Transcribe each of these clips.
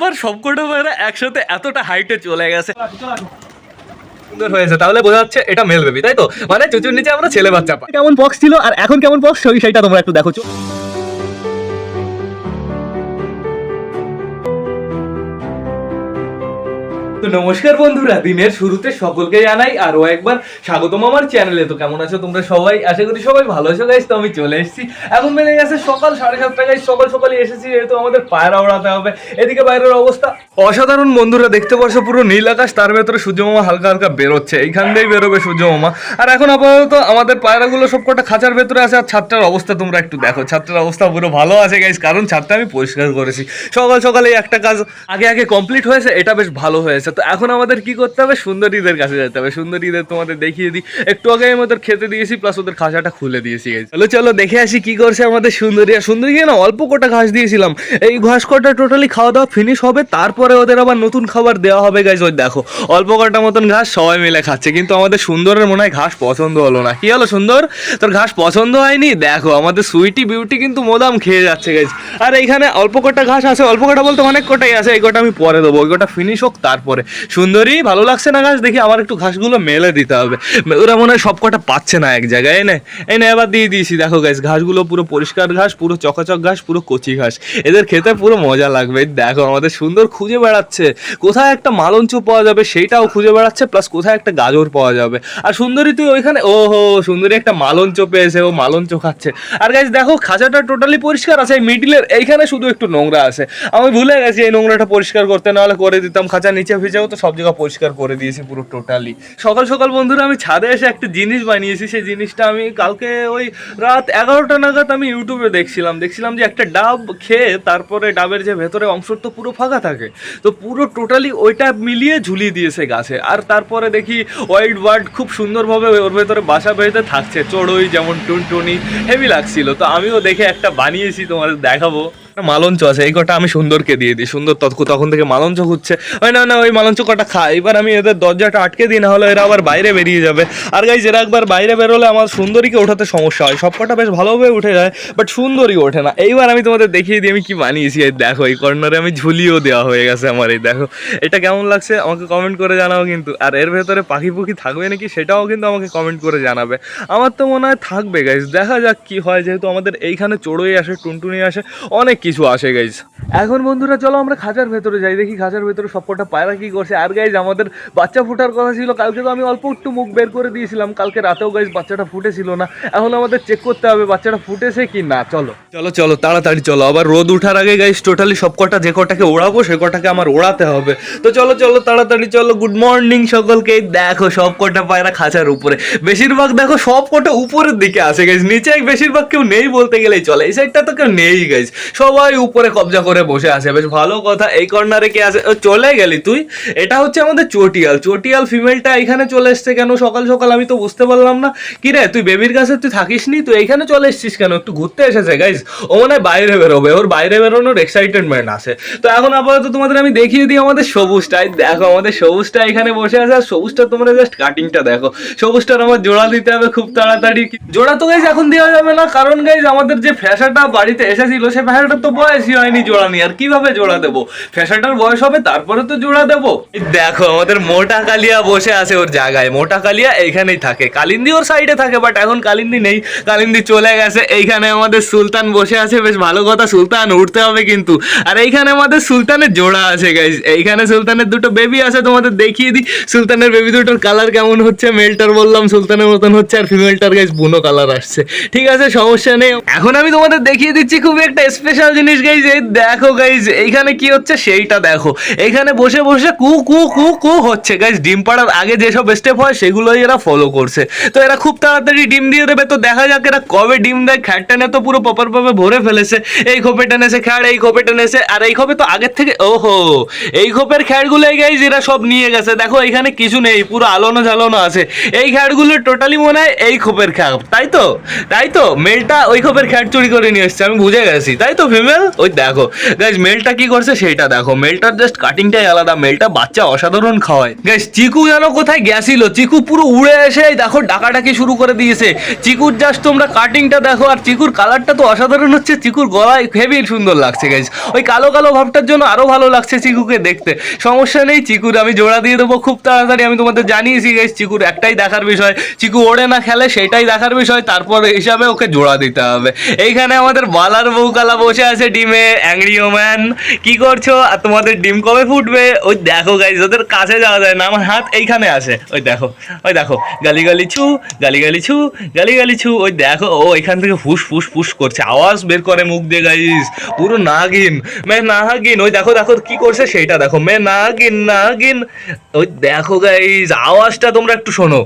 আমার সবকটা ভাইরা একসাথে এতটা হাইটে চলে গেছে। সুন্দর হয়েছে তাহলে বোঝা যাচ্ছে এটা মেল বেবি তাই তো? মানে চুচুর নিচে আমরা ছেলে বাচ্চা পাই। কেমন বক্স ছিল আর এখন কেমন বক্স সেটা তোমরা একটু দেখো। নমস্কার বন্ধুরা, দিনের শুরুতে সকলকে জানাই আরও একবার স্বাগতম আমার চ্যানেলে। তো কেমন আছো তোমরা সবাই? আশা করি সবাই ভালো আছো গাইস তো আমি চলে এসেছি। এখন বেজে গেছে সকাল সাড়ে সাতটা গাইস সকাল সকালে এসেছি, যেহেতু আমাদের পায়রা ওড়াতে হবে। এদিকে বাইরের অবস্থা। অসাধারণ বন্ধুরা, দেখতে পাচ্ছ পুরো নীল আকাশ, তার ভেতরে সূর্যমামা হালকা হালকা বেরোচ্ছে। এইখান দিয়েই বেরোবে সূর্যমামা। আর এখন আপাতত আমাদের পায়রাগুলো সব কটা খাঁচার ভেতরে আছে, আর ছাদটার অবস্থা তোমরা একটু দেখো। ছাদটার অবস্থা পুরো ভালো আছে গাইস কারণ ছাদটা আমি পরিষ্কার করেছি। সকাল সকালে একটা কাজ আগে আগে কমপ্লিট হয়েছে, এটা বেশ ভালো হয়েছে। এখন আমাদের কি করতে হবে? সুন্দরীদের কাছে যেতে হবে। সুন্দরীদের তোমাদের দেখিয়ে দিই। একটু আগে আমি ওদের খেতে দিয়েছি প্লাস ওদের খাঁচাটা খুলে দিয়েছি। চলো চলো, দেখে আসি কি করছে আমাদের সুন্দরী। আর সুন্দরীকে না অল্প কটা ঘাস দিয়েছিলাম। এই ঘাস কটা টোটালি খাওয়া দাওয়া ফিনিশ হবে, তারপরে ওদের আবার নতুন খাবার দেওয়া হবে গাইজ ওই দেখো, অল্প কটা মতন ঘাস সবাই মিলে খাচ্ছে। কিন্তু আমাদের সুন্দরের মনে হয় ঘাস পছন্দ হলো না। কি হলো, সুন্দর? তোর ঘাস পছন্দ হয়নি? দেখো, আমাদের সুইটি বিউটি কিন্তু মোদাম খেয়ে যাচ্ছে গাইজ আর এইখানে অল্প কটা ঘাস আছে, অল্প কটা বলতে অনেক কটাই আছে। এই কটা আমি পরে দেবো, ওই কটা ফিনিশ হোক, তারপরে। সুন্দরী, ভালো লাগছে না ঘাস দেখি আমার একটু ঘাসগুলো মেলে দিতে হবে। ওরা মনে হয় সব কটা পাচ্ছে না এক জায়গায় এনে এনে এবার দিয়ে দিয়েছি। দেখো গাছ ঘাসগুলো পুরো পরিষ্কার ঘাস, পুরো চকাচক ঘাস, পুরো কচি ঘাস। এদের খেতে পুরো মজা লাগবে। দেখো, আমাদের সুন্দর খুঁজে বেড়াচ্ছে। কোথায় একটা মালঞ্চ পাওয়া যাবে, সেইটাও খুঁজে বেড়াচ্ছে প্লাস কোথায় একটা গাজর পাওয়া যাবে। আর সুন্দরী তুই ওইখানে ও হো সুন্দরী একটা মালঞ্চ পেয়েছে, ও মালঞ্চ খাচ্ছে। আর গাছ দেখো, খাঁচাটা টোটালি পরিষ্কার আছে, এই মিডিলের এইখানে শুধু একটু নোংরা আছে। আমি ভুলে গেছি এই নোংরাটা পরিষ্কার করতে, নাহলে করে দিতাম, খাঁচা নিচে ভিজেও তো সব জায়গা পরিষ্কার করে দিয়েছি পুরো টোটালি সকাল সকাল বন্ধুরা, আমি ছাদে এসে একটা জিনিস বানিয়েছি, সেই জিনিসটা আমি কালকে ওই রাত এগারোটা নাগাদ আমি ইউটিউবে দেখছিলাম। দেখছিলাম যে একটা ডাব খেয়ে তারপরে ডাবের যে ভেতরে অংশ তো পুরো ফাঁকা থাকে। তো পুরো টোটালি ওইটা মিলিয়ে ঝুলিয়ে দিয়েছে গাছে। আর তারপরে দেখি হোয়াইট বার্ড খুব সুন্দরভাবে ওর ভেতরে বাসা বেঁধে থাকছে, চড়ুই যেমন টুনটুনি হেভি লাগছিল। তো আমিও দেখে একটা বানিয়েছি, তোমাদের দেখাবো। মালঞ্চ আছে, এই কটা আমি সুন্দরকে দিয়ে দিই, সুন্দর তখন থেকে মালঞ্চ খুঁজছে ওই না না, ওই মালঞ্চ কটা খা এবার আমি এদের দরজাটা আটকে দিই না হলে এরা আবার বাইরে বেরিয়ে যাবে। আর গাইজ এরা একবার বাইরে বেরোলে আমার সুন্দরীকে ওঠাতে সমস্যা হয়। সব কটা বেশ ভালোভাবে উঠে যায় বাট সুন্দরী ওঠে না। এইবার আমি তোমাদের দেখিয়ে দিই, আমি কি বানিয়েছি, এই দেখো, এই কর্নারে আমি ঝুলিয়েও দেওয়া হয়ে গেছে আমার, এই দেখো। এটা কেমন লাগছে আমাকে কমেন্ট করে জানাও কিন্তু। আর এর ভেতরে পাখি পুখি থাকবে নাকি সেটাও কিন্তু আমাকে কমেন্ট করে জানাবে। আমার তো মনে হয় থাকবে গাইজ দেখা যাক কি হয়, যেহেতু আমাদের এইখানে চড়ুই আসে, টুনটুনি আসে, অনেক কিছু আসে গাইজ এখন বন্ধুরা চলো আমরা খাঁচার ভেতরে যাই। দেখি খাঁচার ভেতরে সবকটা পায়রা কি করছে। আর গাইজ আমাদের বাচ্চা ফোটার কথা ছিল। কালকে তো আমি অল্প একটু মুখ বের করে দিয়েছিলাম। কালকে রাতেও গাইজ বাচ্চাটা ফুটেছিল না। এখন আমাদের চেক করতে হবে বাচ্চাটা ফুটেছে কি না। চলো। চলো চলো তাড়াতাড়ি চলো। আবার রোদ উঠার আগে গাইজ টোটালি সব কটা যে কটাকে ওড়াবো সে কটাকে আমার ওড়াতে হবে। তো চলো চলো তাড়াতাড়ি চলো। গুড মর্নিং সকলকে। দেখো সব কটা পায়রা খাঁচার উপরে। বেশিরভাগ দেখো সব কটা উপরের দিকে আসে গাইজ নিচে বেশিরভাগ কেউ নেই বলতে গেলেই চলে। এই সাইডটা তো কেউ নেই গাইজ সবাই উপরে কবজা করে বসে আছে। বেশ ভালো কথা, এই কর্নারে কে আছে? চলে গেলি তুই। এটা হচ্ছে আমাদের চটিয়াল। চটিয়াল ফিমেলটা এখানে চলে এসছে কেন? সকাল সকাল আমি তো বুঝতে পারলাম না। কি রে, তুই বেবির কাছে তুই থাকিস নি তুই এখানে চলে এসছিস কেন? একটু ঘুরতে এসেছে গাইজ ও মনে হয় বাইরে বেরোবে। ওর বাইরে বেরোনোর এক্সাইটেডমেন্ট আছে। তো এখন আপাতত তোমাদের আমি দেখিয়ে দিই আমাদের সবুজটা দেখো, আমাদের সবুজটা এখানে বসে আছে। আর সবুজটা তোমরা জাস্ট কাটিংটা দেখো। সবুজটার আমার জোড়া দিতে হবে খুব তাড়াতাড়ি। জোড়া তো গাইজ এখন দেওয়া যাবে না। কারণ গাইজ আমাদের যে ফ্যাশাটা বাড়িতে এসেছিল, সে ফ্যাশাটার তো বয়সই হয়নি জোড়া নিয়ে, আর কীভাবে জোড়া দেবো? ফ্যাশাটার বয়স হবে, তারপরে তো জোড়া দেবো। দেখো, আমাদের মোটা কালিয়া বসে আছে ওর জায়গায়। মোটা কালিয়া এইখানেই থাকে। কালিন্দি ওর সাইডে থাকে বাট এখন কালিন্দি নেই। কালিন্দি চলে গেছে। এইখানে আমাদের সুলতান বসে আছে। বেশ ভালো কথা, সুলতান উঠতে হবে কিন্তু। আর এইখানে আমাদের সুলতানের জোড়া আছে গাইজ এইখানে সুলতানের দুটো বেবি আছে, তোমাদের দেখিয়ে দিই। সুলতানের বেবি দুটোর কালার কেমন হচ্ছে? মেলটার বললাম, সুলতানের মতন হচ্ছে, আর ফিমেলটার গাইজ বুনো কালার আসছে। ঠিক আছে, সমস্যা নেই। এখন আমি তোমাদের দেখিয়ে দিচ্ছি খুবই একটা স্পেশাল জিনিস গাইজ এই দেখো গাইজ এইখানে কি হচ্ছে সেইটা দেখো। এইখানে বসে বসে কু কু কু কু হচ্ছে গাইজ ডিম পাড়ার আগে যেসব স্টেপ হয় সেগুলোই এরা ফলো করছে। তো এরা খুব তাড়াতাড়ি ডিম দিয়ে দেবে, তো দেখা যাক এরা কবে ডিম দেয়। খ্যাট টেনে তো পুরো প্রপার ভাবে ভরে ফেলেছে। এই খোপে টেনেছে খ্যাট, এই খোপে টেনেছে আর এই খোপে তো আগের থেকে, ওহো! এই খোপের খ্যাটগুলো গাইজ এরা সব নিয়ে গেছে। দেখো এখানে কিছু নেই, পুরো আলোনো ঝালোনো আছে। এই খ্যাটগুলো টোটালি মনে হয় এই খোপের খ্যাট তাই তো? তাই তো? মেলটা ওই খোপের খ্যাট চুরি করে নিয়ে এসছে, আমি বুঝে গেছি, তাই তো ফিমেল ওই দেখো। গাইজ মেলটা কি করছে সেইটা দেখো। মেলটার জাস্ট কাটিংটাই আলাদা। মেলটা বাচ্চা অসাধারণ খাওয়ায়। গাইজ চিকু যেন কোথায় গেছিল? চিকু পুরো উড়ে এসে দেখো ডাকাডাকি শুরু করে দিয়েছে। চিকুর জাস্ট তোমরা কাটিংটা দেখো, আর চিকুর কালারটা তো অসাধারণ হচ্ছে। চিকুর গলায় হেভি সুন্দর লাগছে গাইজ ওই কালো কালো ভাবটার জন্য আরও ভালো লাগছে চিকুকে দেখতে। সমস্যা নেই, চিকুর আমি জোড়া দিয়ে দেবো খুব তাড়াতাড়ি। আমি তোমাদের জানিয়েছি গাইজ চিকুর একটাই দেখার বিষয়। চিকু ওড়ে না, খেলে, সেটাই দেখার বিষয়। তারপর হিসাবে ওকে জোড়া দিতে হবে। এইখানে আমাদের বালার বউ কালা বসে আছে ডিমে অ্যাংরি ওম্যান কি করছ? আর তোমাদের ডিম কবে ফুটবে? ওই দেখো গাইজ ওদের কাছে যাওয়া যায় না, আমার হাত এইখানে আছে। ওই দেখো ওই দেখো, গালি গালি ছু, গালি গালি ছু, গালি গালি ছু। ওই দেখো, ও এখান থেকে ফুস ফুস ফুস করছে। আওয়াজ বের করে মুখ দিয়ে গাইজ পুরো নাগিন, মে নাগিন। ওই দেখো দেখো কি করছে সেইটা দেখো, মে নাগিন নাগিন। ওই দেখো গাইজ আওয়াজটা তোমরা একটু শোনো।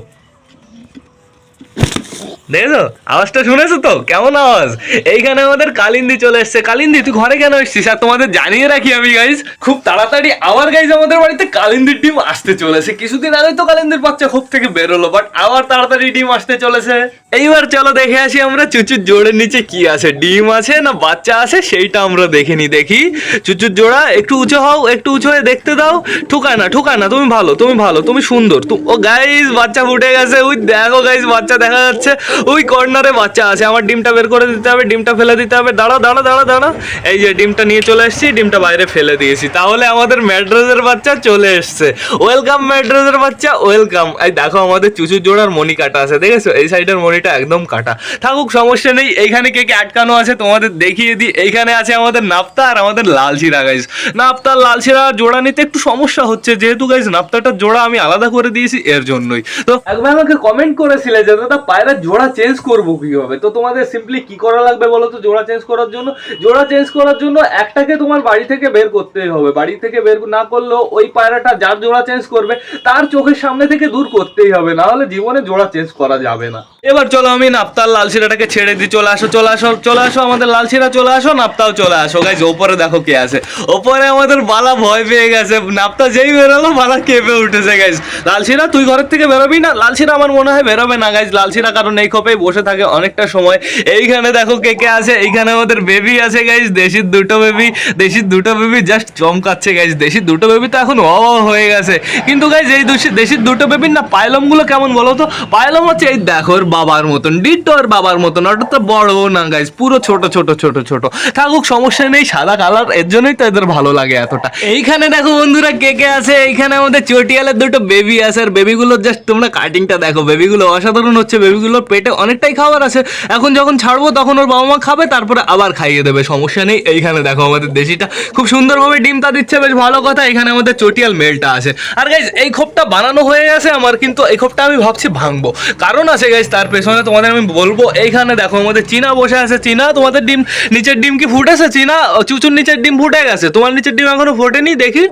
দেখেছ? আওয়াজটা শুনেছো তো? কেমন আওয়াজ? এইখানে আমাদের কালিন্দি চলে এসছে। কালিন্দি, তুই ঘরে কেন এসছিস? আর তোমাদের জানিয়ে রাখি আমি গাইজ খুব তাড়াতাড়ি আবার গাইজ আমাদের বাড়িতে কালিন্দির ডিম আসতে চলেছে। কিছুদিন আগে তো কালিন্দির বাচ্চা খুব থেকে বেরোলো বাট আবার তাড়াতাড়ি ডিম আসতে চলেছে। এইবার চলো দেখে আসি আমরা চুচুর জোড়ের নিচে কি আছে। ডিম আছে না বাচ্চা আছে, সেইটা আমরা দেখে নি, দেখি। চুচুর জোড়া, একটু উঁচু হও, একটু উঁচু হয়ে দেখতে দাও। ঠুকায় না ঠুকায় না, তুমি ভালো তুমি ভালো, তুমি সুন্দর। ও গাইজ বাচ্চা ফুটে গেছে। ওই দেখো গাইজ বাচ্চা দেখা যাচ্ছে। ওই কর্নারে বাচ্চা আছে, আমার ডিমটা বের করে দিতে হবে, ডিমটা ফেলে দিতে হবে। দাঁড়া দাঁড়া দাঁড়া দাঁড়া। এই যে ডিমটা নিয়ে চলে এসেছি ডিমটা বাইরে ফেলে দিয়েছি। তাহলে আমাদের ম্যাড্রেসের বাচ্চা চলে এসছে। ওয়েলকাম ম্যাড্রেসের বাচ্চা, ওয়েলকাম। এই দেখো আমাদের চুচুর জোড়ার মণি কাটা আছে, দেখেছ? এই সাইডের মণিটা একদম কাটা। থাকুক, সমস্যা নেই। এইখানে কে কে আটকানো আছে তোমাদের দেখিয়ে দিই। এইখানে আছে আমাদের নাপ্তা আর আমাদের লালচিরা গাইজ নাপ্তা লালচিরা জোড়া নিতে একটু সমস্যা হচ্ছে। যেহেতু গাইজ নাপ্তাটার জোড়া আমি আলাদা করে দিয়েছি, এর জন্যই। তো একবার আমাকে কমেন্ট করেছিলে যে দাদা পায়রা জোড়া চেঞ্জ করব কীভাবে? তো তোমাদের সিম্পলি কি করা লাগবে বলো তো? জোড়া চেঞ্জ করার জন্য? জোড়া চেঞ্জ করার জন্য একটাকে তোমার বাড়ি থেকে বের করতেই হবে। বাড়ি থেকে বের না করলেও ওই পায়রাটা যার জোড়া চেঞ্জ করবে, তার চোখের সামনে থেকে দূর করতেই হবে। না হলে জীবনে জোড়া চেঞ্জ করা যাবে না। এবার চলো আমি নাপ্তার লালশিরাটাকে ছেড়ে দিই। চলে আসো চলে আসো চলে আসো আমাদের লালশিরা চলে আসো নাপ্তাও চলে আসো। গাইজ ওপরে দেখো কে আছে। ওপরে আমাদের বালা ভয় পেয়ে গেছে। নাপ্তা যেই বেরোলো, বালা কেঁপে উঠেছে গাইজ লালশিরা তুই ঘরের থেকে বেরোবি না? লাল লালশিরা আমার মনে হয় বেরোবে না গাইজ লালশিরা কারণ এই খোপেই বসে থাকে অনেকটা সময়। এইখানে দেখো কে কে আছে, এইখানে আমাদের বেবি আছে গাইজ দেশির দুটো বেবি দেশির দুটো বেবি জাস্ট চমকাচ্ছে গাইজ দেশির দুটো বেবি তো এখন অ হয়ে গেছে। কিন্তু গাইজ এই দুশি দেশির দুটো বেবির না পায়লমগুলো কেমন বলো তো? পায়লম হচ্ছে এই দেখো ওর বাবার মতন ডিটো ওর বাবার মতন, ওটা তো বড় না গাইজ পুরো ছোট ছোট ছোট ছোট। থাকুক, সমস্যা নেই, সাদা কালারের জন্যই তো এদের ভালো লাগে এতটা। এইখানে দেখো বন্ধুরা কে কে আছে, এইখানে আমাদের চটিয়ালের দুটো বেবি আছে, আর বেবিগুলোর জাস্ট তোমরা কাটিংটা দেখো বেবিগুলো অসাধারণ হচ্ছে বেবিগুলোর পেটে অনেকটাই খাবার আছে। এখন যখন ছাড়বো, তখন ওর বাবা মা খাবে, তারপরে আবার খাইয়ে দেবে, সমস্যা নেই। এইখানে দেখো আমাদের দেশিটা। খুব সুন্দরভাবে ডিমটা দিচ্ছে, বেশ ভালো কথা। এখানে আমাদের চটিয়াল মেলটা আছে। আর গাইজ এই খোপটা বানানো হয়ে গেছে আমার, কিন্তু এই খোপটা আমি ভাবছি ভাঙবো। কারণ আছে গাইজ তার পেছনে তোমাদের আমি বলব, এইখানে দেখো আমাদের চীনা বসে আছে। চীনা, তোমাদের ডিম, নিচের ডিম কি ফুটেছে? চীনা চুচুর নিচের ডিম ফুটে গেছে। তোমার নিচের ডিম এখনও ফোটেনি? দেখি,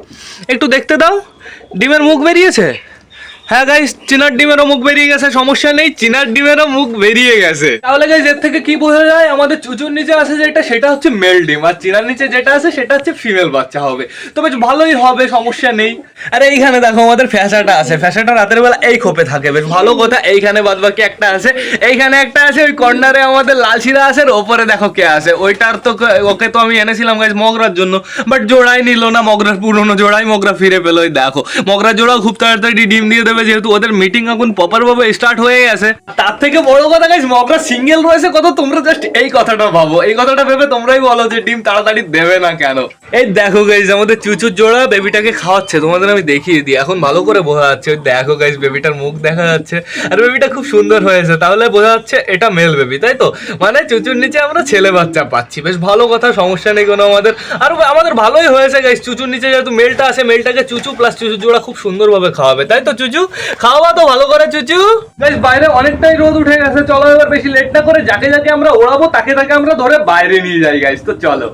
একটু দেখতে দাও। ডিমের মুখ বেরিয়েছে? হ্যাঁ গাইস চিনার ডিমেরও মুখ বেরিয়ে গেছে সমস্যা নেই চিনার ডিমেরও মুখ বেরিয়ে গেছে। তাহলে গাইস এর থেকে কি বোঝা যায়? আমাদের চুচুর নিচে আছে যেটা সেটা হচ্ছে মেল ডিম আর চিনার নিচে যেটা আছে সেটা হচ্ছে ফিমেল বাচ্চা হবে। তো বেশ ভালোই হবে সমস্যা নেই। আরে এইখানে দেখো আমাদের ফ্যাসাটা আছে। ফ্যাসাটা রাতের বেলা এই খোপে থাকে। বেশ ভালো কথা এইখানে বাদ বাকি একটা আছে। এইখানে একটা আছে ওই কর্নারে আমাদের লাল লালশিরা আছে আর ওপরে দেখো কে আছে। ওইটার তো ওকে তো আমি এনেছিলাম গাইস মগরার জন্য বাট জোড়াই নিল না মগরার পুরনো জোড়াই মগরা ফিরে পেল। ওই দেখো মগরা জোড়াও খুব তাড়াতাড়ি ডিম দিয়ে দেবে যেহেতু ওদের মিটিং এখন প্রপার ভাবে স্টার্ট হয়ে গেছে। তার থেকে বড় কথা গাইস মগরা সিঙ্গেল রয়েছে কত? তোমরা জাস্ট এই কথাটা ভাবো। এই কথাটা ভেবে তোমরাই বলো যে ডিম তাড়াতাড়ি দেবে না কেন? এই দেখো গাইস আমাদের চুচুর জোড়া বেবিটাকে খাওয়াচ্ছে। তোমাদের আমি দেখিয়ে দিই। এখন ভালো করে বোঝা যাচ্ছে। দেখো গাইস বেবিটার মুখ দেখা যাচ্ছে। আর বেবিটা খুব সুন্দর হয়েছে। তাহলে বোঝা যাচ্ছে এটা মেল বেবি তাই তো? মানে চুচুর নিচে আমরা ছেলে বাচ্চা পাচ্ছি। বেশ ভালো কথা, সমস্যা নেই কোনো আমাদের। আর আমাদের ভালোই হয়েছে গাইস চুচুর নিচে যেহেতু মেলটা আছে মেলটাকে চুচু প্লাস চুচুর জোড়া খুব সুন্দরভাবে খাওয়াবে। তাই তো, চুচু? খাওয়াবা তো ভালো করে, চুচু। গাইস বাইরে অনেকটাই রোদ উঠে গেছে। চলো এবার বেশি লেট না করে যাকে যাকে আমরা ওড়াবো, তাকে তাকে আমরা ধরে বাইরে নিয়ে যাই গাইস তো চলো।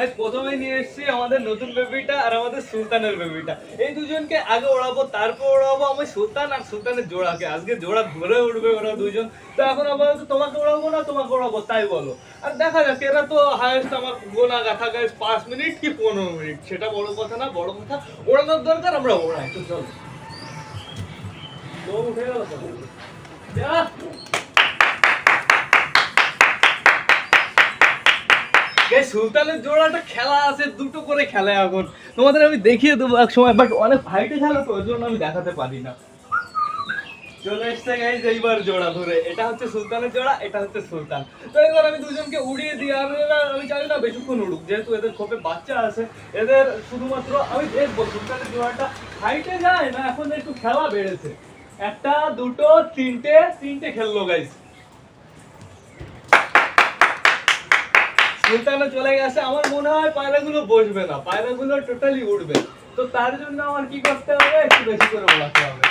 গাইস প্রথমে নিয়ে এসেছি আমাদের নতুন বেবিটা আর আমাদের সুলতানের বেবিটা। এই দুজনকে আগে ওড়াবো, তারপর ওড়াবো আমি সুলতান আর সুলতানের জোড়াকে। আজকে জোড়া ধরে উঠবে ওরা দুজন। তো এখন আপাতত তোমাকে ওড়াবো না তোমাকে ওড়াবো, তাই বলো। আর দেখা যাক, এরা তো হায়েস্ট আমার গোনা গাথা গাইস পাঁচ মিনিট কি পনেরো মিনিট? সেটা বড় কথা না, বড় কথা। ওড়ানোর দরকার, আমরা ওড়াই। তো চলো। উঠে গেল তো? যা এই সুলতানের জোড়াটা খেলা আছে, দুটো করে খেলে এখন। তোমাদের আমি দেখিয়ে দেবো এক সময় বাট অনেক ফাইটে খেলা তো, ওই জন্য আমি দেখাতে পারি না। চলে এসছে গাইজ এইবার জোড়া ধরে। এটা হচ্ছে সুলতানের জোড়া, এটা হচ্ছে সুলতান। তো এবার আমি দুজনকে উড়িয়ে দিই। আর আমি জানি না বেশিক্ষণ উড়ুক, যেহেতু এদের খোপে বাচ্চা আছে। এদের শুধুমাত্র আমি দেখব সুলতানের জোড়াটা হাইটে যায় না, এখন একটু খেলা বেড়েছে। একটা, দুটো, তিনটে তিনটে খেললো গাইজ। সুলতানে চলে গেছে, আমার মনে হয় পায়রাগুলো বসবে না, পায়রাগুলো টোটালি উঠবে তো তার জন্য আমার কি করতে হবে, একটু বেশি করে বলাতে হবে।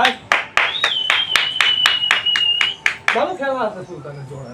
আর ভালো খেলা আছে সুলতানের জোড়া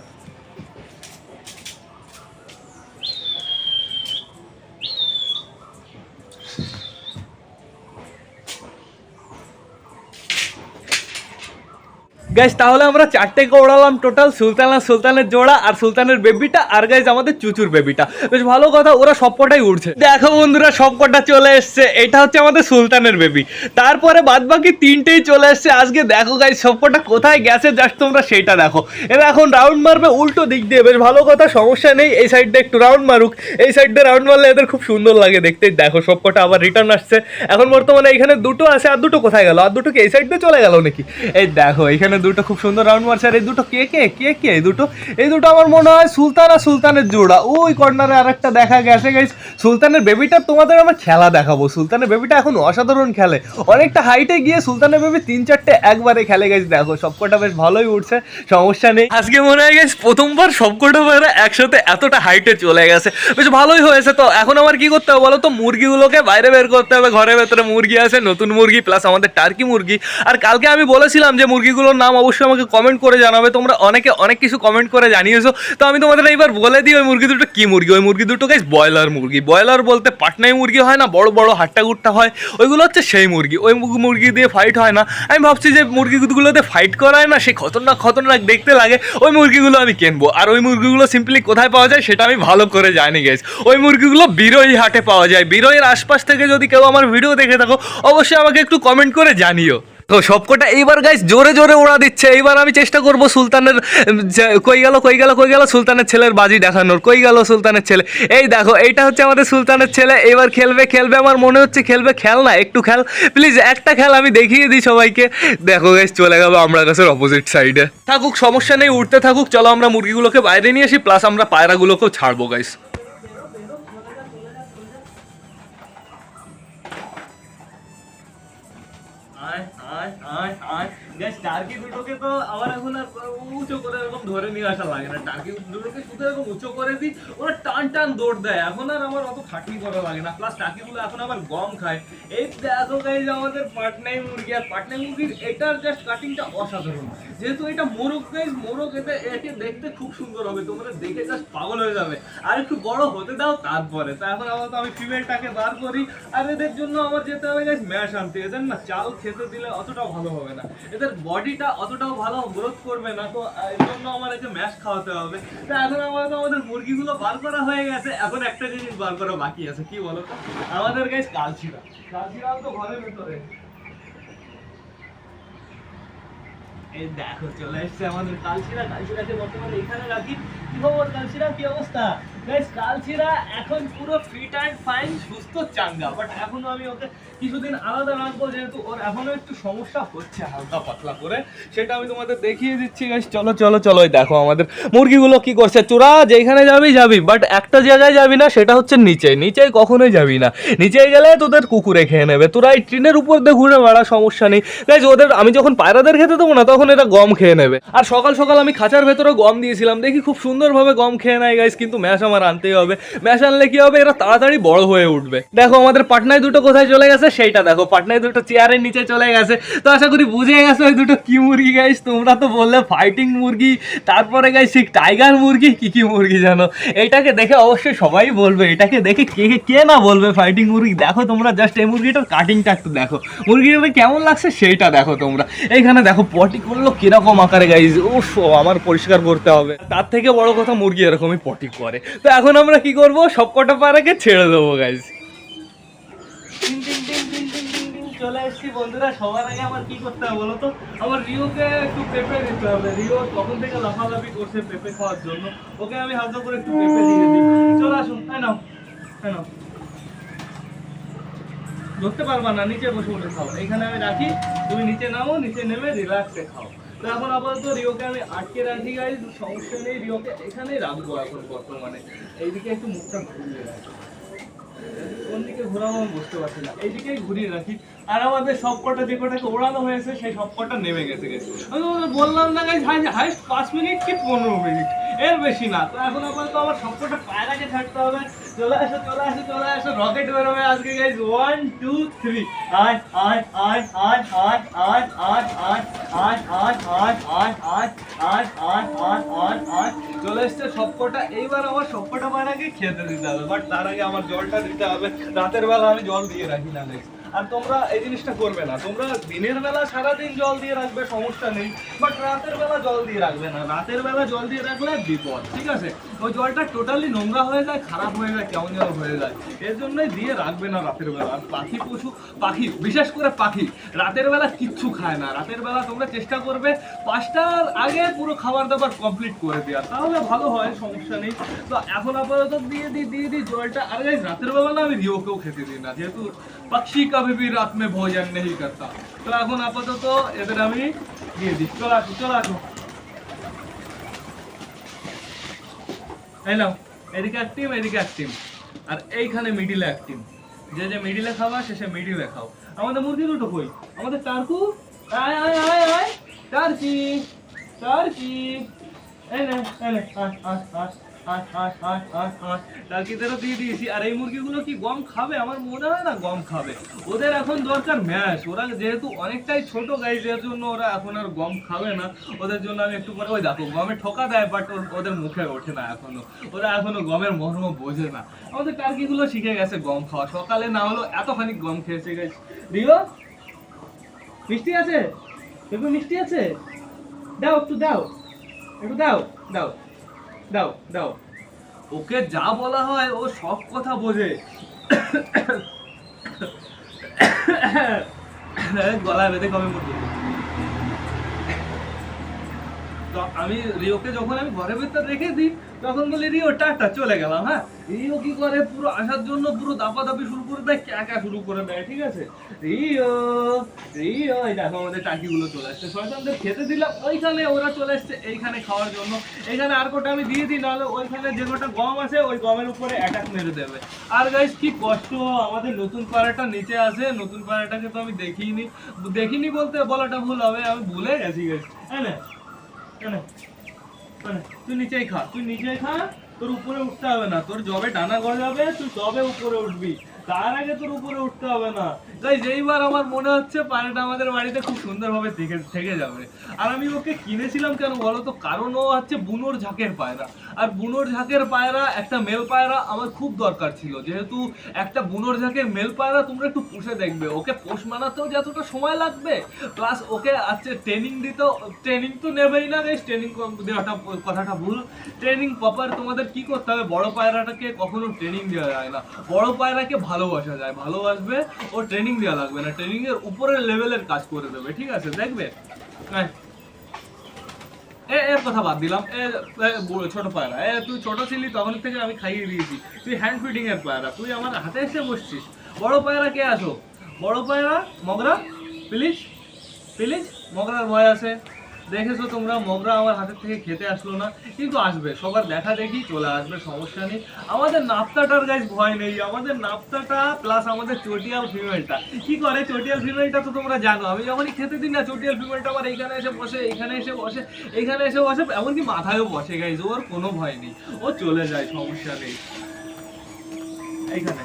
গাইজ তাহলে আমরা চারটে ওড়ালাম টোটাল সুলতান, সুলতানের জোড়া আর সুলতানের বেবিটা আর গাইজ আমাদের চুচুর বেবিটা। বেশ ভালো কথা, ওরা সবকটাই উঠছে দেখো বন্ধুরা, সবকটা চলে এসছে। এটা হচ্ছে আমাদের সুলতানের বেবি। তারপরে বাদ বাকি তিনটেই চলে এসছে। আজকে দেখো গাইজ সবকটা কোথায় গেছে? জাস্ট তোমরা সেইটা দেখো। এরা এখন রাউন্ড মারবে উল্টো দিক দিয়ে। বেশ ভালো কথা, সমস্যা নেই। এই সাইডটা একটু রাউন্ড মারুক। এই সাইডটা রাউন্ড মারলে এদের খুব সুন্দর লাগে দেখতে। দেখো, সবকটা আবার রিটার্ন আসছে। এখন বর্তমানে এখানে দুটো আছে, আর দুটো কোথায় গেল? আর দুটো কি এই সাইড দিয়ে চলে গেল নাকি? এই দেখো, এখানে দুটো খুব সুন্দর রাউন্ড মারছে, আর এই দুটো কে কে কে কে? এই দুটো এই দুটো আমার মনে হয় সুলতান আর সুলতানের জোড়া। ওই কর্নারে আরেকটা দেখা গেছে গাইস সুলতানের বেবিটা তোমাদের আমরা খেলা দেখাবো। সুলতানের বেবিটা এখন অসাধারণ খেলে। অনেকটা হাইটে গিয়ে সুলতানের বেবি তিন, চারটে একবারে খেলে গেছে দেখো, সবকটা বেশ ভালোই উঠছে, সমস্যা নেই। আজকে মনে হয় গেছে প্রথমবার সবকটা পায়রা একসাথে এতটা হাইটে চলে গেছে। বেশ ভালোই হয়েছে তো। এখন আমার কি করতে হবে বলো তো? মুরগিগুলোকে বাইরে বের করতে হবে। ঘরের ভেতরে মুরগি আছে, নতুন মুরগি প্লাস আমাদের টার্কি মুরগি। আর কালকে আমি বলেছিলাম যে মুরগিগুলোর নাম অবশ্যই আমাকে কমেন্ট করে জানাবে। তোমরা অনেকে অনেক কিছু কমেন্ট করে জানিয়েছো। তো আমি তোমাদের এইবার বলে দিই, ওই মুরগি দুটো কী মুরগি? ওই মুরগি দুটো গাইস ব্রয়লার মুরগি। ব্রয়লার বলতে পাটনাই মুরগি হয় না, বড় বড় হাট্টা গুট্টা হয়। ওইগুলো হচ্ছে সেই মুরগি। ওই মুরগি- দিয়ে ফাইট হয় না। আমি ভাবছি যে মুরগিগুলোতে ফাইট করায় না সে খতরনাক খতরনাক দেখতে লাগে, ওই মুরগিগুলো আমি কিনবো। আর ওই মুরগিগুলো সিম্পলি কোথায় পাওয়া যায়, সেটা আমি ভালো করে জানি গেছ ওই মুরগিগুলো বিরোই হাটে পাওয়া যায়। বিরোয়ের আশপাশ থেকে যদি কেউ আমার ভিডিও দেখে থাকো, অবশ্যই আমাকে একটু কমেন্ট করে জানিও। তো সবকটা এইবার গাইস জোরে জোরে ওড়া দিচ্ছে। এইবার আমি চেষ্টা করব সুলতানের কই গেল কই গেল কই গেল? সুলতানের ছেলের বাজি দেখানোর। কই গেল সুলতানের ছেলে? এই দেখো, এইটা হচ্ছে আমাদের সুলতানের ছেলে। এবার খেলবে খেলবে আমার, মনে হচ্ছে খেলবে। খেল না, একটু খেল। প্লিজ একটা খেল আমি দেখিয়ে দিই সবাইকে। দেখো গাইস চলে গেল আমরা গাছের অপোজিট সাইডে থাকুক, সমস্যা নেই উঠতে থাকুক। চলো আমরা মুরগিগুলোকে বাইরে নিয়ে আসি প্লাস আমরা পায়রাগুলোকেও ছাড়বো গাইস আয় আয় আয় গাইস টার্কি দুটোকে তো আবার এখন আর উঁচু করে এরকম ধরে নিয়ে আসা লাগে না। টার্কি দুটোকে শুধু এরকম উঁচু করে দিই, ওরা টান টান দৌড় দেয়। এখন আর আমার অত খাটনি করা লাগে না। প্লাস টার্কিগুলো এখন আবার গম খায়। এই দেখো গাইস আমাদের পাটনাই মুরগি। আর পাটনাই মুরগির এটার জাস্ট কাটিংটা অসাধারণ। যেহেতু এটা মোরগ গাইস মোরগ এতে একে দেখতে খুব সুন্দর হবে। তোমরা দেখে জাস্ট পাগল হয়ে যাবে। আর একটু বড় হতে দাও, তারপরে। তা এখন আপাতত আমি ফিমেলটাকে বার করি। আর এদের জন্য আমার যেতে হবে গাইস ম্যাশ আনতে। এদের না চাল খেতে দিলে অতটা ভালো হবে না। এদের বডিটা অতটাও ভালো গ্রোথ করবে না, তো এর জন্য আমার একে ম্যাশ খাওয়াতে হবে। তা এখন আমাদের আমাদের মুরগিগুলো বার করা হয়ে গেছে, এখন একটা জিনিস বার করা বাকি আছে, কি বলো আমাদের গাইস কালচিরা কালচিরা তো ঘরের ভিতরে। এই দেখো, চলে এসছে আমাদের কালচিরা কালচিরাকে বর্তমানে এখানে রাখি। কি খবর কালচিরা কি অবস্থা? গাইস এখন পুরো ফিট অ্যান্ড ফাইন সুস্থ চাঙ্গা। বাট এখনও আমি ওকে কিছুদিন আলাদা রাখব, যেহেতু ওর এখনও একটু সমস্যা হচ্ছে হালকা পাতলা করে। সেটা আমি তোমাদের দেখিয়ে দিচ্ছি গাইস চলো চলো চলো দেখো আমাদের মুরগিগুলো কি করছে। চোরা যেখানে যাবি যাবি। বাট একটা জায়গায় যাবি না, সেটা হচ্ছে নিচে নিচে কখনোই যাবি না। নিচে গেলে তোদের কুকুরে খেয়ে নেবে। তোরা এই ট্রেনের উপর দিয়ে ঘুরে বেড়া, সমস্যা নেই। গাইজ ওদের, আমি যখন পায়রাদের খেতে দেবো না, তখন এটা গম খেয়ে নেবে। আর সকাল সকাল আমি খাঁচার ভেতরে গম দিয়েছিলাম। দেখি খুব সুন্দরভাবে গম খেয়ে নেয় গাইস কিন্তু ম্যাশ আমার আনতেই হবে। ম্যাশ আনলে কি হবে? এরা তাড়াতাড়ি বড় হয়ে উঠবে। দেখো, আমাদের পাটনায় দুটো কোথায় চলে গেছে? সেইটা দেখো। পাটনায় দুটো চেয়ারের নিচে চলে গেছে। তো আশা করি বুঝে গেছে ওই দুটো কি মুরগি গাইস তোমরা তো বললে ফাইটিং মুরগি। তারপরে গাইস ঠিক টাইগার মুরগি? কি কি মুরগি জানো? এইটাকে দেখে অবশ্যই সবাই বলবে। এটাকে দেখে কে, কে- না বলবে ফাইটিং মুরগি? দেখো তোমরা জাস্ট এই মুরগিটার কাটিংটা একটু দেখো। মুরগিটা কেমন লাগছে সেইটা দেখো তোমরা। এইখানে দেখো পটি করল কীরকম আকারে গাইজ উফ, আমার পরিষ্কার করতে হবে। তার থেকে বড় কথা মুরগি এরকমই পটি করে। তো এখন আমরা কি করব? সব কটা পাড়াকে ছেড়ে দেবো গাইজ চলে এসেছি বন্ধুরা, সবার আগে আমার কি করতে হবে বলো তো? আমার রিওকে একটু পেঁপে দিতে হবে। রিও তখন থেকে লাফালাফি করছে পেঁপে খাওয়ার জন্য? ওকে আমি হালকা করে একটু পেঁপে দিয়ে দিই। চলে আসুন তাই নাও তাই নাও। ধরতে পারবা না, নিচে বসে বসে খাও। এখানে আমি রাখি, তুমি নিচে নামো, নিচে নেমে রিল্যাক্সে খাও। তো এখন আপাতত রিওকে আমি আটকে রাখি গাই সমস্যা নেই, রিওকে এখানেই রাখব এখন বর্তমানে। এইদিকে একটু মুখটা ঘুরিয়ে রাখি। কোন দিকে ঘোরাবো আমি বুঝতে পারছি না। এইদিকেই ঘুরিয়ে রাখি। আর আমাদের সব কটা যে কটাকে ওড়ানো হয়েছে, সেই সব কটা নেমে গেছে গেছে আমি বললাম না গাইজ হাইস্ট পাঁচ মিনিট কি পনেরো মিনিট? এর বেশি না তো এখন আপাতত আমার সব কটা পায়রাকে থাকতে হবে চলে আসো চলে আসো চলে আসো রকেট বেরোবে আজকে গাইজ ওয়ান টু থ্রি আয় আয় আয় আয় আয় আয় আয় আয় আয় আয় আয় আয় আয় আয় আয় আয় আয় আয় চলে এসছে সবকটা এইবার আমার সবকটা পায়রাকে খেতে দিতে হবে বাট তার আগে আমার জলটা দিতে হবে রাতের বেলা আমি জল দিয়ে রাখি না guys। আর তোমরা এই জিনিসটা করবে না। তোমরা দিনের বেলা সারাদিন জল দিয়ে রাখবে, সমস্যা নেই। বাট রাতের বেলা জল দিয়ে রাখবে না। রাতের বেলা জল দিয়ে রাখলে বিপদ, ঠিক আছে? ওই জলটা টোটালি নোংরা হয়ে যায়, খারাপ হয়ে যায়, কেমন যেন হয়ে যায়। এর জন্যই দিয়ে রাখবে না রাতের বেলা। আর পাখি পশু, পাখি, বিশেষ করে পাখি, রাতের বেলা কিচ্ছু খায় না। রাতের বেলা তোমরা চেষ্টা করবে পাঁচটার আগে পুরো খাবার দাবার কমপ্লিট করে দেওয়া তাহলে ভালো হয়, সমস্যা নেই। তো এখন আপাতত দিয়ে দিই দিয়ে দিই জলটা। আর রাতের বেলা না আমি রিওকেও খেতে দিই না। যেহেতু পাখি কবি ভি রাত মে ভোজন নেই করতা তো এখন আপাতত এদের আমি দিয়ে দিই চলো আসো চলো আসো এই এদিকে এক টিম এদিকে এক টিম আর এইখানে মিডিলে এক টিম যে যে মিডিলে খাওয়া, সে সে মিডিলে খাও। আমাদের মুরগি দুটো কই? আমাদের টার্কু আয় আয় আয় আয় টার্কি টার্কি আয় আয় আয়। টার্কিদেরও দিয়ে দিয়েছি। আর এই মুরগিগুলো কি গম খাবে? আমার মনে হয় না গম খাবে। ওদের এখন দরকার ম্যাশ। ওরা যেহেতু অনেকটাই ছোট গাই এর জন্য ওরা এখন আর গম খাবে না। ওদের জন্য আমি একটু পরে ওই দেখো, গমে ঠোকা দেয় বাট ওদের মুখে ওঠে না এখনও। ওরা এখনও গমের মর্ম বোঝে না। আমাদের টার্কিগুলো শিখে গেছে গম খাওয়া। সকালে না হলো এতখানি গম খেয়েছে গেছে রিও? মিষ্টি আছে? একটু মিষ্টি আছে? দাও, একটু দাও। একটু দাও দাও। দাও দাও। ওকে যা বলা হয়, ও সব কথা বোঝে। গলা বেঁধে কমে তো আমি রিওকে যখন আমি ঘরের ভিতর রেখে দিই তখন বলি, রিও, টাটা, চলে গেলাম হ্যাঁ? রিও কি করে, পুরো আসার জন্য পুরো দাপা দাপাদাপি শুরু করে দেয়, ক্যাকা শুরু করে দেয়, ঠিক আছে? রিও রিও, এই দেখো আমাদের টাকিগুলো চলে আসছে। শয়তানদের খেতে দিলাম ওইখানে ওরা চলে আসছে এইখানে খাওয়ার জন্য। এইখানে আর কোটা আমি দিয়ে দিই, নাহলে ওইখানে যে কোটা গম আছে, ওই গমের উপরে অ্যাটাক মেরে দেবে। আর গাইস কি কষ্ট, আমাদের নতুন পাড়াটা নিচে আছে, নতুন পাড়াটাকে তো আমি দেখিনি। দেখিনি বলতে বলাটা ভুল হবে, আমি ভুলে গেছি গাইস হ্যাঁ না? কেন? কেন? তুই নিচেই খা, তুই নিচেই খা, তোর উপরে উঠতে হবে না, তোর জবে ডানা গজাবে তুই তবে উপরে উঠবি তার আগে তোর উপরে উঠতে হবে না। তাই যেইবার আমার মনে হচ্ছে পায়রাটা আমাদের বাড়িতে খুব সুন্দরভাবে থেকে থেকে যাবে। আর আমি ওকে কিনেছিলাম কেন বলো তো? কারণ ও হচ্ছে বুনোর ঝাঁকের পায়রা। আর বুনোর ঝাঁকের পায়রা, একটা মেল পায়রা আমার খুব দরকার ছিল। যেহেতু একটা বুনোর ঝাঁকের মেল পায়রা তোমরা একটু পুষে দেখবে। ওকে পোষ মানাতেও যতটা সময় লাগবে প্লাস ওকে আজকে ট্রেনিং দিতেও ট্রেনিং তো নেবেই না বেশ ট্রেনিং দেওয়াটা কথাটা ভুল। ট্রেনিং প্রপার তোমাদের কি করতে হবে? বড় পায়রাটাকে কখনো ট্রেনিং দেওয়া যায় না। বড় পায়রাকে ভালোবাসা যায়, ভালোবাসবে ও ট্রেনিং দেওয়া লাগবে না। ট্রেনিং এর উপরের লেভেলের কাজ করে দেবে, ঠিক আছে? দেখবে? এ, এর কথা বাদ দিলাম। এ ছোট পায়রা। এ, তুই ছোট ছিলি, তখন থেকে আমি খাইয়ে দিয়েছি। তুই হ্যান্ড ফিডিং এর পায়রা। তুই আমার হাতে এসে বসছিস। বড় পায়রা কে আসো? বড় পায়রা, মগরা? প্লিজ প্লিজ মগরার ভয় আছে। দেখেছ তোমরা, মগরা আমার হাতের থেকে খেতে আসলো না, কিন্তু আসবে, সবার দেখা দেখি চলে আসবে, সমস্যা নেই। আমাদের নাপ্তাটার গাইজ ভয় নেই, আমাদের নাপ্তাটা প্লাস আমাদের চটিয়াল ফিমেলটা কি করে চটিয়াল ফিমেলটা তো তোমরা জানো, আমি যখনই খেতে দিই না, চটিয়াল ফিমেলটা আমার এইখানে এসে বসে, এইখানে এসে বসে, এইখানে এসে বসে, এমনকি মাথায়ও বসে গাইজ ওর কোনো ভয় নেই, ও চলে যায়, সমস্যা নেই। এইখানে।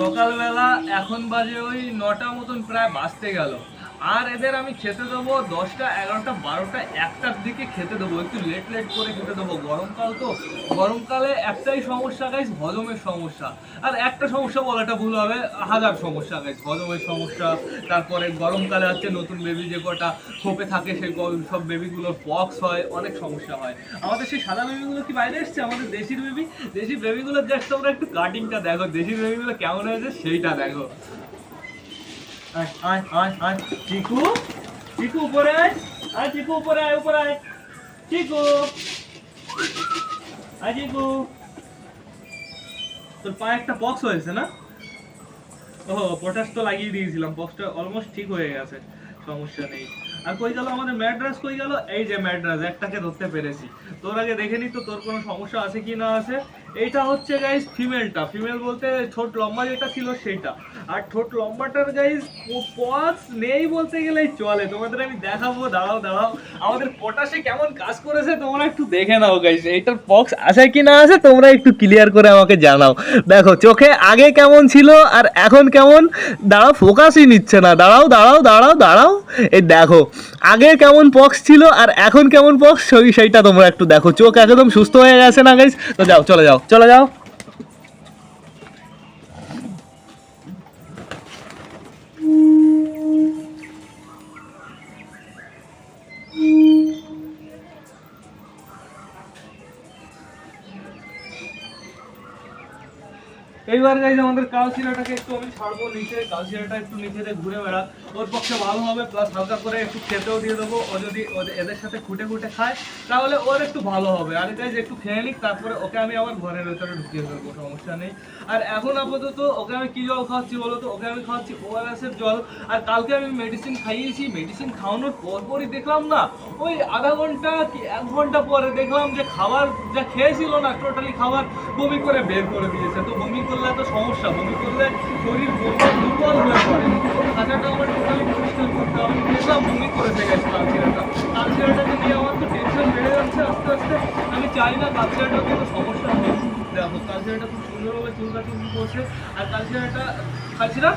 সকালবেলা এখন বাজে ওই নটা মতন, প্রায় বাঁচতে গেল। আর এদের আমি খেতে দেবো দশটা, এগারোটা, বারোটা, একটার দিকে খেতে দেবো। একটু লেট লেট করে খেতে দেবো। গরমকাল তো, গরমকালে একটাই সমস্যা গাইস হজমের সমস্যা। আর একটা সমস্যা বলাটা ভুল হবে, হাজার সমস্যা গাইস হজমের সমস্যা, তারপরে গরমকালে হচ্ছে নতুন বেবি যে কটা খোপে থাকে, সেই সব বেবিগুলোর পক্স হয়, অনেক সমস্যা হয়। আমাদের সেই সাদা বেবিগুলো কি বাইরে এসছে? আমাদের দেশির বেবি দেশি বেবিগুলোর জাস্ট তোমরা একটু কাটিংটা দেখো। দেশি বেবিগুলো কেমন হয়েছে? সেইটা দেখো। তোর একটা পক্স হয়েছে না? লাগিয়ে দিয়েছিলাম। পক্সটা অলমোস্ট ঠিক হয়ে গেছে। সমস্যা নেই। আর কই গেল? আমাদের ম্যাড্রাস কই গেল? এই যে ম্যাড্রাস একটাকে ধরতে পেরেছি। তোর আগে দেখে নি তো তোর কোনো সমস্যা আছে কি না আছে? এইটা হচ্ছে গাইস ফিমেলটা ফিমেল বলতে ঠোঁট লম্বা যেটা ছিল সেইটা। আর ঠোঁট লম্বাটার গাইস পক্স নেই বলতে গেলেই চলে। তোমাদের আমি দেখাবো, দাঁড়াও দাঁড়াও। আমাদের পটাশে কেমন কাজ করেছে তোমরা একটু দেখে নাও গাইস এইটার পক্স আছে কি না আছে তোমরা একটু ক্লিয়ার করে আমাকে জানাও। দেখো, চোখে আগে কেমন ছিল আর এখন কেমন? দাঁড়াও ফোকাসই নিচ্ছে না। দাঁড়াও দাঁড়াও দাঁড়াও দাঁড়াও। এই দেখো, আগে কেমন পক্স ছিল আর এখন কেমন পক্স সেইটা তোমরা একটু দেখো। চোখ একদম সুস্থ হয়ে গেছে না গাইস তো যাও, চলে যাও। চলে যাও এইবার গাইজ আমাদের কালচিরাটাকে একটু আমি ছাড়বো, নিচে কালচিরাটা একটু নিচেতে ঘুরে বেড়াক ওর পক্ষে ভালো হবে প্লাস হালকা করে একটু খেতেও দিয়ে দেবো। ও যদি এদের সাথে খুঁটে খুঁটে খায়, তাহলে ওর একটু ভালো হবে। আর গাইজ একটু খেয়ে নিক, তারপরে ওকে আমি আমার ঘরের ভেতরে ঢুকিয়ে ফেলব সমস্যা নেই। আর এখন আপাতত ওকে আমি কি জল খাওয়াচ্ছি বলো তো? ওকে আমি খাওয়াচ্ছি ওআরএস এর জল। আর কালকে আমি মেডিসিন খাইয়েছি। মেডিসিন খাওয়ানোর পরপরই দেখলাম না, ওই আধা ঘণ্টা কি এক ঘণ্টা পরে দেখলাম যে খাবার যা খেয়েছিল না টোটালি খাবার বমি করে বের করে দিয়েছে। তো বমি করলে তো সমস্যা। বমি করলে শরীর দুর্বল হয়ে পড়ে। খাঁচাটা আমার টোটালি পরিষ্কার করতে হবে। দেখলাম বমি করেছে গেছে কালচিরাটা কালচিরাটাকে নিয়ে আমার তো টেনশন বেড়ে যাচ্ছে আস্তে আস্তে। আমি চাই না কালচিরাটা কোনো সমস্যা হোক। দেখো কালচিরাটা খুব সুন্দরভাবে চুলকাচুলকি করছে। আর কালচিরাটা কালচিরা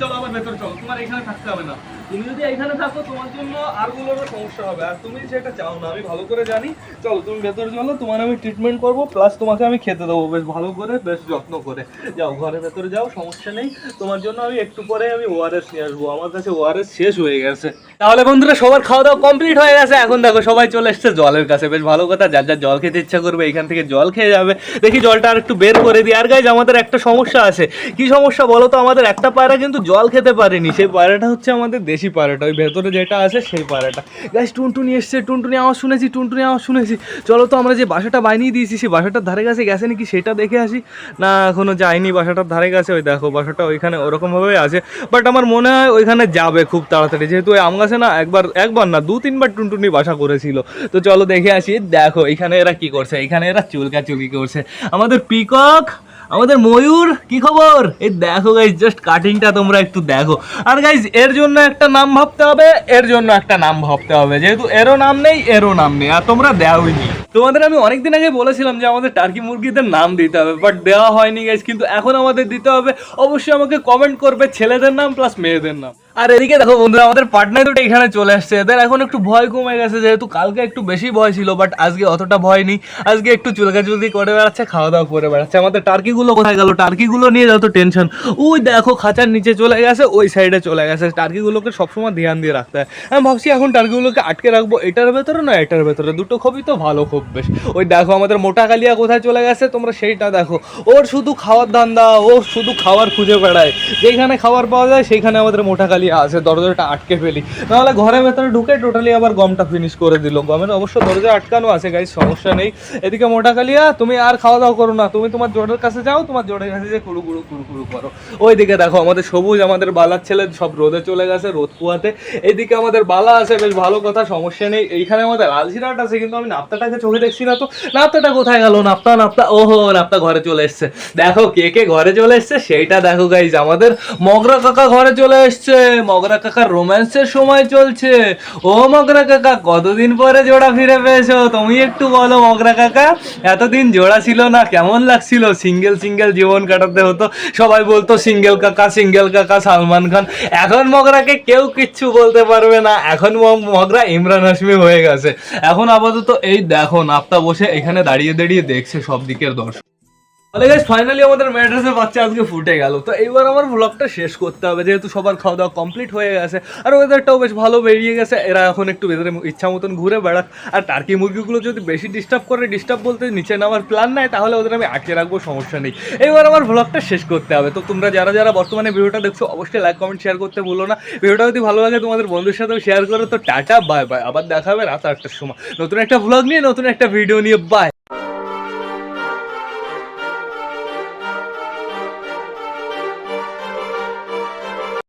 চলো আবার ভেতরে চলো। তোমার এখানে থাকতে হবে না। তুমি যদি এখানে থাকো, তোমার জন্য আর কোনো সমস্যা হবে। আর তুমি সেটা চাও না, আমি ভালো করে জানি। চলো, তুমি ভেতরে চলো, তোমার আমি ট্রিটমেন্ট করব প্লাস তোমাকে আমি খেতে দেবো। বেশ ভালো করে, বেশ যত্ন করে। যাও ঘরের ভেতরে যাও, সমস্যা নেই। তোমার জন্য আমি একটু পরে আমি ওআরএস নিয়ে আসব। আমার কাছে ওআরএস শেষ হয়ে গেছে। তাহলে বন্ধুরা, সবার খাওয়া দাওয়া কমপ্লিট হয়ে গেছে। এখন দেখো, সবাই চলে এসছে জলের কাছে। বেশ ভালো কথা, যার যার জল খেতে ইচ্ছা করবে, এখান থেকে জল খেয়ে যাবে। দেখি জলটা আর একটু বের করে দিই। আর গাইজ আমাদের একটা সমস্যা আছে। কি সমস্যা বলো তো? আমাদের একটা পায়রা কিন্তু জল খেতে পারেনি। সেই পায়রাটা হচ্ছে আমাদের দেশি পায়রাটা ওই ভেতরে যেটা আছে সেই পায়রাটা গাইজ টুনটুনি এসছে, টুনটুনি আওয়াজ শুনেছি, টুনটুনি আওয়াজ শুনেছি। চলো তো আমরা যে বাসাটা বানিয়ে দিয়েছি, সেই বাসাটার ধারে কাছে গেছে নাকি সেটা দেখে আসি। না, এখনও যায়নি বাসাটার ধারে কাছে, ওই দেখো, বাসাটা ওইখানে ওরকমভাবেই আছে। বাট আমার মনে হয় ওইখানে যাবে খুব তাড়াতাড়ি, যেহেতু ওই আম গাছে না একবার একবার না, দু, তিনবার টুনটুনি বাসা করেছিল। তো চলো দেখে আসি, দেখো এখানে এরা কি করছে এখানে এরা চুলকা চুলকি করছে। আমাদের পিকক আমাদের ময়ূর, কি খবর? এই দেখো গাইজ জাস্ট কাটিংটা তোমরা একটু দেখো। আর গাইজ এর জন্য একটা নাম ভাবতে হবে, এর জন্য একটা নাম ভাবতে হবে। যেহেতু এরও নাম নেই, এরও নাম নেই, আর তোমরা দেওইনি তোমাদের আমি অনেকদিন আগে বলেছিলাম যে আমাদের টার্কি মুরগিদের নাম দিতে হবে বাট দেওয়া হয়নি গাইজ কিন্তু এখন আমাদের দিতে হবে। অবশ্যই আমাকে কমেন্ট করবে ছেলেদের নাম প্লাস মেয়েদের নাম। আর এদিকে দেখো বন্ধুরা, আমাদের পার্টনার দুটো এখানে চলে আসছে। এদের এখন একটু ভয় কমে গেছে, যেহেতু কালকে একটু বেশি ভয় ছিল বাট আজকে অতটা ভয় নেই। আজকে একটু চুলকাচুলকি করে বেড়াচ্ছে খাওয়া দাওয়া করে বেড়াচ্ছে। আমাদের টার্কিগুলো কোথায় গেল? টার্কিগুলো নিয়ে যত টেনশন ওই দেখো, খাঁচার নিচে চলে গেছে, ওই সাইডে চলে গেছে। টার্কিগুলোকে সবসময় ধ্যান দিয়ে রাখতে হয়। আমি ভাবছি এখন টার্কিগুলোকে আটকে রাখব, এটার ভেতরে না এটার ভেতরে। দুটো খুবই তো ভালো খুব বেশ। ওই দেখো, আমাদের মোটা কালিয়া কোথায় চলে গেছে? তোমরা সেইটা দেখো। ওর শুধু খাওয়ার ধান্দা ও শুধু খাওয়ার খুঁজে বেড়ায়। যেখানে খাবার পাওয়া যায়, সেইখানে আমাদের মোটা কালিয়া আছে, দরজাটা আটকে ফেলি। নাহলে ঘরের ভেতরে ঢুকে টোটালি আবার গমটা ফিনিশ করে দিল। গমের অবশ্য দরজা আটকানো আছে গাইজ সমস্যা নেই। এদিকে মোটা কালিয়া তুমি আর খাওয়া দাওয়া করো না। তুমি তোমার জোরের কাছে যাও, তোমার জোরের কাছে যে কুড়ু কুড়ু কুড়ু কুড়ু করো। ওইদিকে দেখো, আমাদের সবুজ, আমাদের বালার ছেলে সব রোদে চলে গেছে, রোদ পোয়াতে এদিকে আমাদের বালা আছে, বেশ ভালো কথা, সমস্যা নেই। এইখানে আমাদের লালচিরাট আছে, কিন্তু আমি নাপ্তাটাকে চোখে দেখছি না তো। নাপ্তাটা কোথায় গেল? নাপ্তা নাপ্তা, ওহো, নাপ্তা ঘরে চলে এসছে। দেখো কে কে ঘরে চলে এসছে, সেইটা দেখো গাইজ আমাদের মগরা কাকা ঘরে চলে এসছে। মগরা কাকার রোম্যান্সের সময় চলছে। ও মগরা কাকা কতদিন পরে জোড়া ফিরে পেয়েছ? তুমি একটু বলো মগরা কাকা এতদিন জোড়া ছিল না? কেমন লাগছিল? সিঙ্গেল সিঙ্গেল জীবন কাটাতে হতো। সবাই বলতো, সিঙ্গেল কাকা সিঙ্গেল কাকা, সালমান খান। এখন মগরাকে কেউ কিচ্ছু বলতে পারবে না। এখন মগরা ইমরান হাসমি হয়ে গেছে। এখন আপাতত এই দেখো, নাপ্তা বসে এখানে দাঁড়িয়ে দাঁড়িয়ে দেখছে সব দিকের দর্শক। তাহলে গাইস ফাইনালি আমাদের ম্যাড্রেসের বাচ্চা আজকে ফুটে গেল। তো এইবার আমার ব্লগটা শেষ করতে হবে, যেহেতু সবার খাওয়া দাওয়া কমপ্লিট হয়ে গেছে, আর ওয়েদারটাও বেশ ভালো বেরিয়ে গেছে, এরা এখন একটু ভেতরে ইচ্ছা মতন ঘুরে বেড়াক। আর টার্কি মুরগিগুলো যদি বেশি ডিস্টার্ব করে ডিস্টার্ব বলতে নিচে নামার প্ল্যান নাই, তাহলে ওদের আমি আটকে রাখব, সমস্যা নেই। এবার আমার ব্লগটা শেষ করতে হবে। তো তোমরা যারা যারা বর্তমানে ভিডিওটা দেখছ, অবশ্যই লাইক কমেন্ট শেয়ার করতে ভুলো না। ভিডিওটা যদি ভালো লাগে তোমাদের বন্ধুর সাথেও শেয়ার করো, তো টাটা বাই বাই আবার দেখা হবে রাত আটটার সময়। নতুন একটা ব্লগ নিয়ে, নতুন একটা ভিডিও নিয়ে বাই